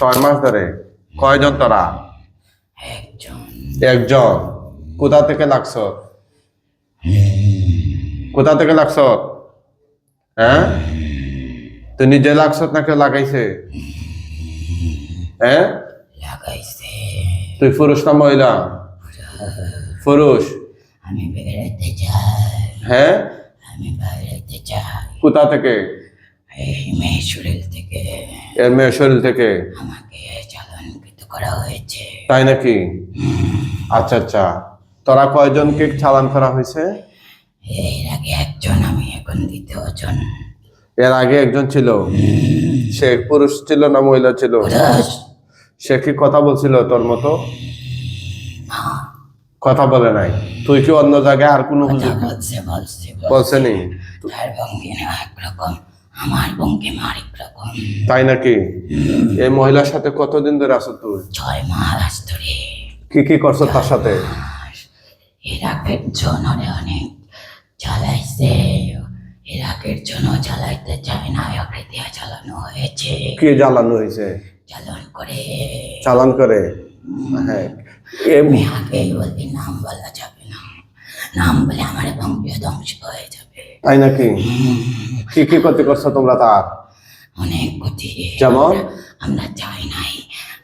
ছয় মাস ধরে। কয়জন তোরা? একজন। একজন কোথা থেকে লাগছ? কোথা থেকে লাগছ? হ্যাঁ? তুই নিজে লাগছ না কেউ লাগাইছে? হ্যাঁ? লাগাইছে তুই পুরুষ না মহিলা? পুরুষ। আমি চাই হ্যাঁ? আমি কোথা থেকে? এই মেয়ে শরীর থেকে এর মেয়ে শরীর থেকে? আমাকে চালানকৃত করা হয়েছে। তাই নাকি? আচ্ছা আচ্ছা। তোরা কয়জনকে চালান করা হয়েছে? এর আগে একজন আমি এখন দ্বিতীয় জন এর আগে একজন ছিল? সে পুরুষ ছিল না মহিলা ছিল? সে কি কথা বলছিল তোর মতো? কথা বলে নাই। তুই কি অন্য জায়গায় আর কোনো হুজুর বলছে বলছে বলছেনি তার ভঙ্গিমা একরকম। আমার ভঙ্গিমা আরেক রকম তাই নাকি? এই মহিলার সাথে কতদিন ধরে আছো তুই ছয় মাস ধরে। কি কি করছ তার সাথে? ইরাকের জনরে অনেক চালাইছে ইরাকের জন্য চালাইতে চায় না অকৃতিয়া চালানো হয়েছে। কি জ্বালানো হয়েছে? চালন করে। চালান করে? হ্যাঁ। আমি আগেই বলবি নাম বলা যাবে নাম বলে আমার বঙ্গীয় ধ্বংস হয়ে যাবে। তাই নাকি? কি কি ক্ষতি করছ তোমরা তার? অনেক ক্ষতি। যেমন? আমরা চাই নাই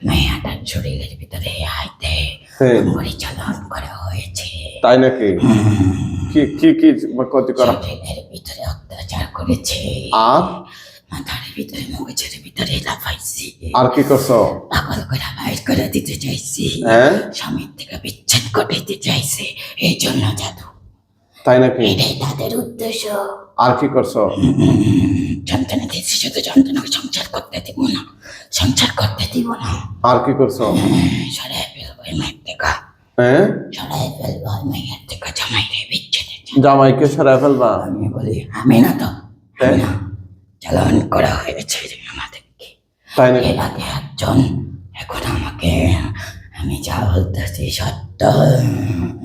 মেয়েটার শরীরের ভিতরে হাইতে হ্যাঁ। পরিচালন করা হয়েছে। তাই নাকি? কি কি কি ক্ষতি করা? শরীরের ভিতরে অত্যাচার করেছে। আর? মাথার ভিতরে মগজের ভিতরে লাফাইছি আর কি করছ? পাগল করে বাইর করে দিতে চাইছি। হ্যাঁ? স্বামীর থেকে বিচ্ছেদ চাইছে। এই জন্য জাদু। তাই নাকি? এটাই তাদের উদ্দেশ্য। আর কি করছ? যন্ত্রণা দিয়েছি শুধু যন্ত্রণাকে সংসার করতে দিব না। সংসার করতে দিব না। আর কি করছ? সরাই ফেলব এই মায়ের থেকে। হ্যাঁ? সরাই ফেলব এই মায়ের থেকে জামাই রে বিচ্ছেদের জন্য। জামাইকে সরাই ফেলবা? আমি বলি আমি না তো। না। চালান করা হয়েছে আমাদেরকে তাই নাকি? আগে একজন এখন আমাকে আমি যা বলতেছি সত্য।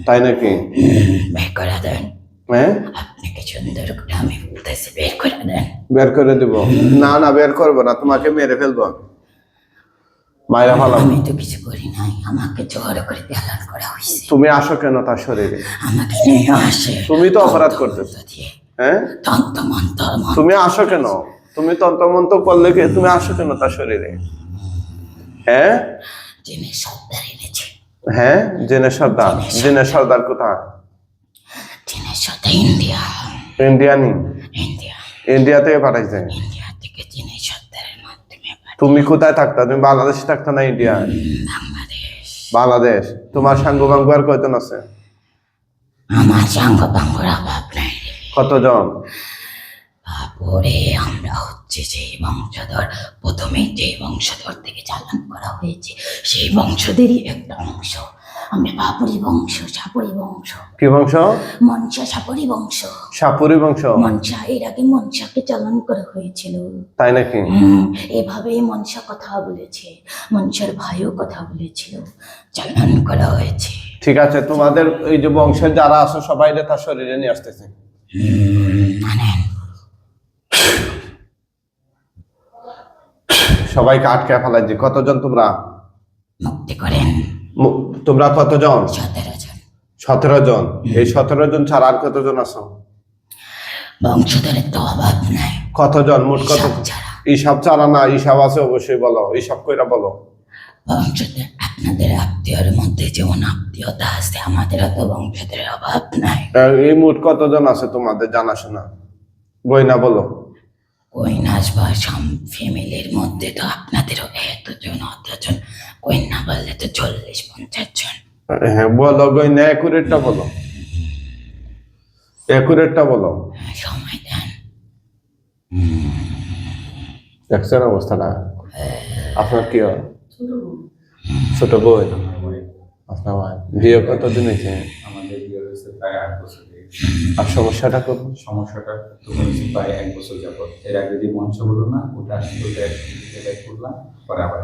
তাই নাকি? বের করে দেন। হ্যাঁ? আপনাকে সুন্দর করে আমি বলতেছি বের করে দেন। বের করে দিব। না না বের করব না তোমাকে মেরে ফেলব। আমি। মায়েরা ভালো আমি তো কিছু করি নাই আমাকে জোর করে চালান করা হয়েছে তুমি আসো কেন তার শরীরে? আমাকে নিয়ে আসে। তুমি তো অপরাধ করতেছো। হ্যাঁ? তন্ত মন্ত্র। তুমি আসো কেন? তুমি তন্ত্রমন্ত্র করলে কি তুমি আসো কেন তার শরীরে? হ্যাঁ? হ্যাঁ? জেনে সর্দার। জেনে সর্দার। কোথায়? ইন্ডিয়া। ইন্ডিয়ানি ইন্ডিয়া। ইন্ডিয়া থেকে পাঠাইছে তুমি কোথায় থাকতা? তুমি বাংলাদেশে থাকতা না ইন্ডিয়া? বাংলাদেশ। বাংলাদেশ। তোমার সাঙ্গ বাঙ্গ আর কয়জন আছে? আমার সাঙ্গ বাঙ্গর অভাব নাই। কতজন? বাপরে আমরা হচ্ছে যে বংশধর প্রথমে যে বংশধর থেকে চালান করা হয়েছে সেই বংশদেরই একটা অংশ। আমরা বাপুরি বংশ সাপুরি বংশ। কি বংশ? মনসা সাপুরি বংশ। সাপুরি বংশ। মনসা এর আগে মনসাকে চালান করা হয়েছিল। তাই নাকি? এভাবেই মনসা কথা বলেছে মনসার ভাইও কথা বলেছিল চালান করা হয়েছে। ঠিক আছে তোমাদের এই যে বংশের যারা আছে সবাই তার শরীরে নিয়ে আসতেছে। হুম, সবাইকে আটকে ফেলায় যে কতজন তোমরা? মুক্তি করেন। তোমরা কতজন? সতেরো জন। সতেরো জন। এই সতেরো জন ছাড়া আর কতজন আছো? বংশধরের তো অভাব নাই। কতজন? মোট কত? সব ছাড়া। না হিসাব আছে অবশ্যই বলো। হিসাব কইরা বলো। বংশধর আপনাদের আত্মীয়র মধ্যে যেমন আত্মীয়তা আছে আমাদের তো বংশধরের অভাব নাই। এই মোট কতজন আছে তোমাদের জানাশোনা? গয়না বলো। কৈনাস বা সাম ফ্যামিলির মধ্যে তো আপনাদেরও এতজন অতজন কন্যা বললে তো চল্লিশ পঞ্চাশ জন। হ্যাঁ বলো গয়না একুরেটটা বলো। একুরেটটা বলো। হ্যাঁ, সময় দেন। দেখছেন অবস্থাটা। আপনার কি ছোট বই আপনার ভাই। বিয়ে কতদিন হয়েছে? আমাদের বিয়ে হয়েছে প্রায় আট বছর। আর সমস্যাটা কত সমস্যাটা তো হয়েছে প্রায় এক বছর যাবত এর আগে যে মঞ্চ বলল না ওটা এটা করলাম পরে আবার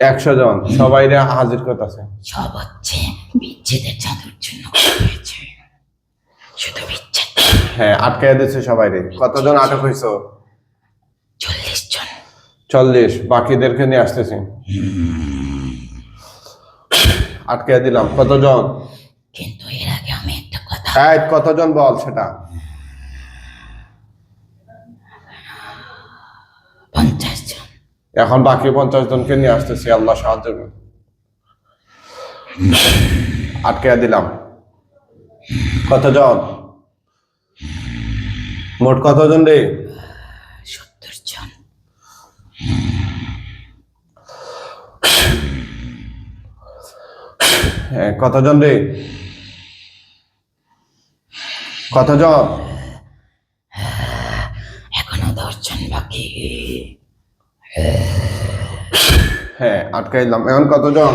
একশো জন সবাই হাজির করতেছে সব হচ্ছে বিচ্ছেদের চাদুর জন্য শুধু বিচ্ছেদ হ্যাঁ আটকাই দিচ্ছে সবাই রে কতজন আটক হয়েছে? চল্লিশ জন। চল্লিশ বাকিদেরকে নিয়ে আসতেছি। আটকে দিলাম। কতজন? কিন্তু একটা কতজন বল সেটা? এখন বাকি পঞ্চাশ জনকে নিয়ে আসতেছি আল্লাহ সাহায্য করুন। আটকে দিলাম। কতজন? মোট কতজন রে? সত্তর জন। হ্যাঁ, কতজন রে? কতজন এখনও দশ জন বাকি। হ্যাঁ আটকাইলাম এখন কতজন?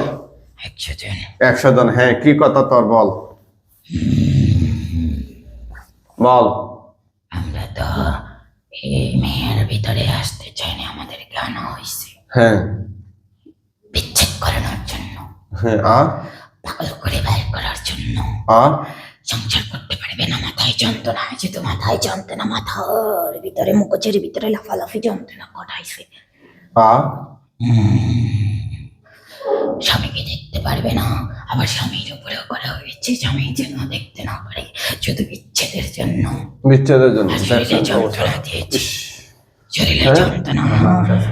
একশো জন একশো জন হ্যাঁ কি কথা তোর বল? বল। আমরা তো এই মেয়ের ভিতরে আসতে চাইনি আমাদের জ্ঞান হয়েছে হ্যাঁ। বিচ্ছেদ করানোর জন্য। হ্যাঁ আর? পাগল করে বের করার জন্য। আর? সংসার করতে পারবে না। যন্ত্রণা হয়েছে তো মাথায় যন্ত্রণা মাথার ভিতরে মুখোচের ভিতরে লাফালাফি যন্ত্রণা কটাইছে আর স্বামীকে দেখতে পারবে না আবার স্বামীর উপরেও করা হয়েছে স্বামী যেন দেখতে না পারে শুধু বিচ্ছেদের জন্য। বিচ্ছেদের জন্য যন্ত্রণা দিয়েছে। শরীরে হ্যাঁ? যন্ত্রণা।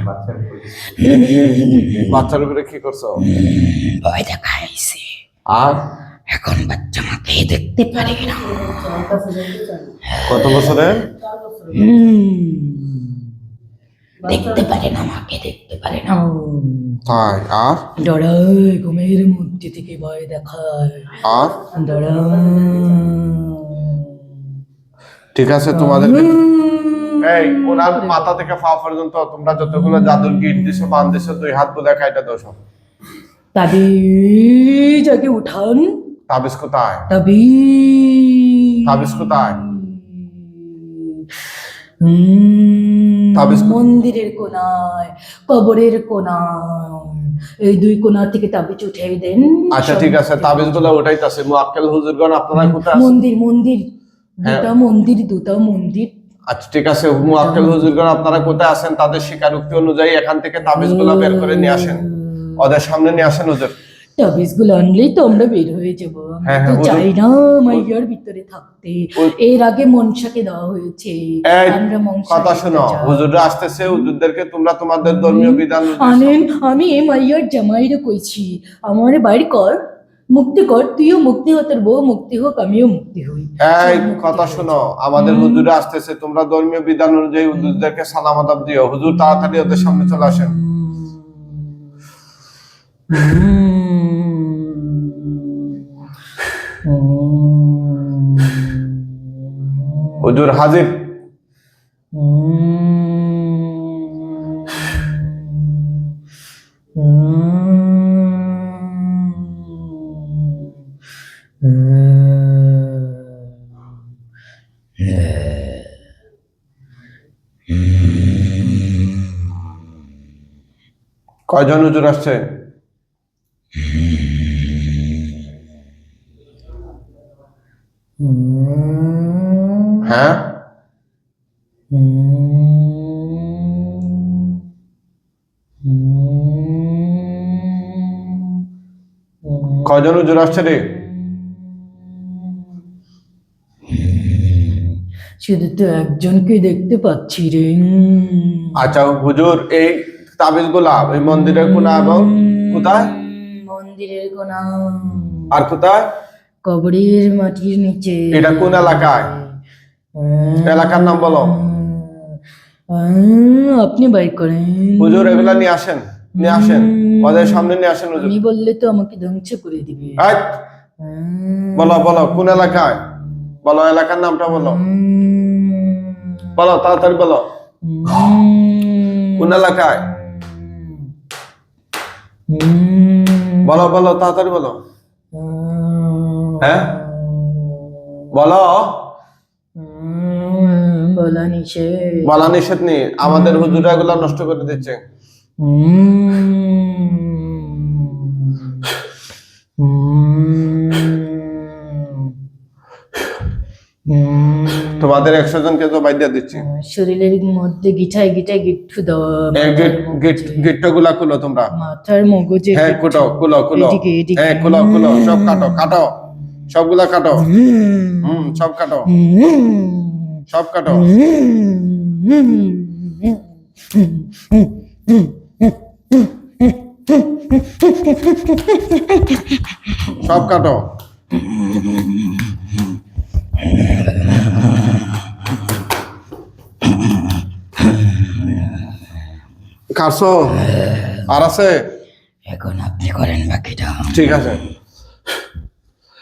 বাচ্চার উপরে। বাচ্চার উপরে কি করছ? ভয় দেখাইছে। আর? এখন বাচ্চা মাকে দেখতে পারে না। কত বছরে? দেখতে পারে না মাকে দেখতে পারে না। তাই আর? ডরায় ঘুমের মধ্যে থেকে ভয় দেখায়। আর? ঠিক আছে তোমাদের এই ওনার মাথা থেকে পা পর্যন্ত তোমরা যতগুলো জাদুর গিট দিছো বান দিছো দুই হাত বুলে খাইটা দোষ তাবিজ আগে উঠান তাবিজ কোথায় তাবিজ কোথায় মন্দিরের কোনায় কবরের কোনায় এই দুই কোনা থেকে তাবিজ উঠে দেন আচ্ছা ঠিক আছে তাবিজগুলো উঠাইতেছে মুআক্কেল হুজুরগণ আপনারা কোথায় আছেন মন্দির মন্দির। দুটা মন্দির দুটা মন্দির আচ্ছা ঠিক আছে মুআক্কেল হুজুরগণ আপনারা কোথায় আছেন তাদের স্বীকারোক্তি অনুযায়ী এখান থেকে তাবিজগুলো বের করে নিয়ে আসেন ওদের সামনে নিয়ে আসেন হুজুর তাবিজগুলো আনলেই তো আমরা বের হয়ে যাব। আমরা হ্যাঁ, তো হ্যাঁ, চাই না মাইয়ার ভিতরে থাকতে। এর আগে মনসাকে দেওয়া হয়েছে। আমরা মনসা কথা শোনো। হুজুররা আসতেছে হুজুরদেরকে তোমরা তোমাদের ধর্মীয় বিধান আনেন আমি এই মাইয়ার জামাইরে কইছি আমার বাইর কর মুক্তি কর তুইও মুক্তি হ তোর বউ মুক্তি হোক আমিও মুক্তি হই। এই কথা শোনো আমাদের হুজুরে আসতেছে তোমরা ধর্মীয় বিধান অনুযায়ী হুজুরদেরকে সালাম আদাব দিও। হুজুর তাড়াতাড়ি ওদের সামনে চলে আসেন। হুজুর হাজির। কয়জন হুজুর আসছে? হ্যাঁ? কয়জন হুজুর আসছে রে? শুধু তো একজনকে দেখতে পাচ্ছি রে। আচ্ছা হুজুর এই তাবিজগুলা ওই মন্দিরের কোনা এবং কোথায়? মন্দিরের কোনা আর কোথায়? কবরের মাটির নিচে। এটা কোন এলাকায়? এলাকার নাম বলো। আপনি বাইর করেন। হুজুর এগুলা নিয়ে আসেন নিয়ে আসেন। ওদের সামনে নিয়ে আসেন হুজুর। আমি বললে তো আমাকে ধ্বংস করে দিবে। বলো বলো কোন এলাকায়? বলো এলাকার নামটা বলো। বলো তাড়াতাড়ি বলো। কোন এলাকায়? বলো বলো তাড়াতাড়ি বলো। হ্যাঁ? বলো। বলা নিষেধ। বলা নিষেধ নেই। আমাদের হুজুরা নষ্ট করে দিচ্ছে. তোমাদের একশো জনকে তো বাইদ্যা দিচ্ছি। শরীরের মধ্যে গিঠায় গিঠায় গিট্টু দাও গিট্টো গুলা খুলো তোমরা। মাথার মগজে হ্যাঁ কুটো কুলো কুলো। হ্যাঁ কুলো কুলো সব কাটো কাটো। সবগুলা কাটো। হুম। সব কাটো। সব কাটো। সব কাটো। কাটছো আর আছে? এখন আপনি করেন বাকিটা। ঠিক আছে।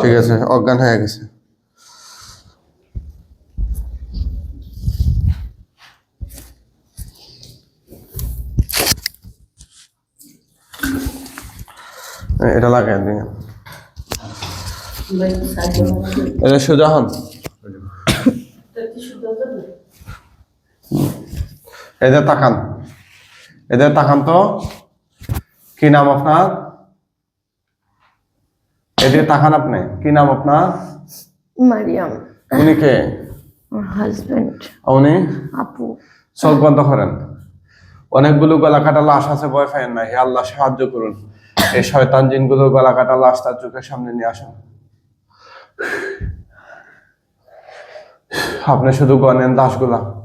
ঠিক আছে অজ্ঞান হয়ে গেছে এটা লাগাই দিন। এটা সোজা হন এদের তাকান। এদের তাকান তো। কি নাম আপনার? এদের তাকান আপনি। কি নাম আপনার? মারিয়াম। উনি কে? হাজবেন্ড উনি? আপু। চোখ বন্ধ করেন। অনেকগুলো গলা কাটা লাশ আছে ভয় পাইন না। হে আল্লাহ সাহায্য করুন। এই শয়তান জিনগুলো গলা কাটা লাশ তার চোখের সামনে নিয়ে আসুন। আপনি শুধু গনেন লাশগুলা।